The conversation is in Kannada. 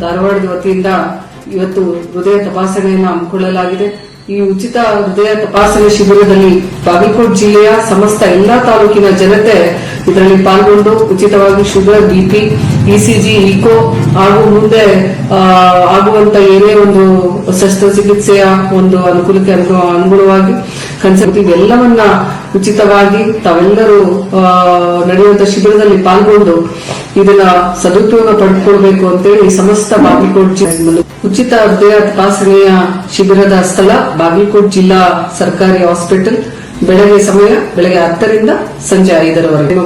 ಧಾರವಾಡದ ವತಿಯಿಂದ ಇವತ್ತು ಹೃದಯ ತಪಾಸಣೆಯನ್ನು ಹಮ್ಮಿಕೊಳ್ಳಲಾಗಿದೆ. ಈ ಉಚಿತ ಹೃದಯ ತಪಾಸಣೆ ಶಿಬಿರದಲ್ಲಿ ಬಾಗಲಕೋಟ್ ಜಿಲ್ಲೆಯ ಸಮಸ್ತ ಎಲ್ಲಾ ತಾಲೂಕಿನ ಜನತೆ ಇದರಲ್ಲಿ ಪಾಲ್ಗೊಂಡು ಉಚಿತವಾಗಿ ಶುಗರ್ ಬಿಪಿ ಇಸಿಜಿ ಇಕೋ ಹಾಗೂ ಮುಂದೆ ಆಗುವಂತ ಏನೇ ಒಂದು ಶಸ್ತ್ರಚಿಕಿತ್ಸೆಯ ಒಂದು ಅನುಕೂಲಕ್ಕೆ ಅನುಗು- ಅನುಗುಣವಾಗಿ ಕನ್ಸಲ್ಟ್ ಇದೆಲ್ಲವನ್ನ ಉಚಿತವಾಗಿ ತಾವೆಲ್ಲರೂ ನಡೆಯುವಂತ ಶಿಬಿರದಲ್ಲಿ ಪಾಲ್ಗೊಂಡು ಇದನ್ನ ಸದುಪಯೋಗ ಪಡ್ಕೊಳ್ಬೇಕು ಅಂತೇಳಿ ಸಮಸ್ತ ಬಾಗಲಕೋಟ್ ಜಿಲ್ಲೆ ಉಚಿತ ಹೃದಯ ತಪಾಸಣೆಯ ಶಿಬಿರದ ಸ್ಥಳ ಬಾಗಲಕೋಟ್ ಜಿಲ್ಲಾ ಸರ್ಕಾರಿ ಹಾಸ್ಪಿಟಲ್. ಬೆಳಗ್ಗೆ ಸಮಯ, ಬೆಳಗ್ಗೆ ಹತ್ತರಿಂದ ಸಂಜೆ ಐದರವರೆಗೆ.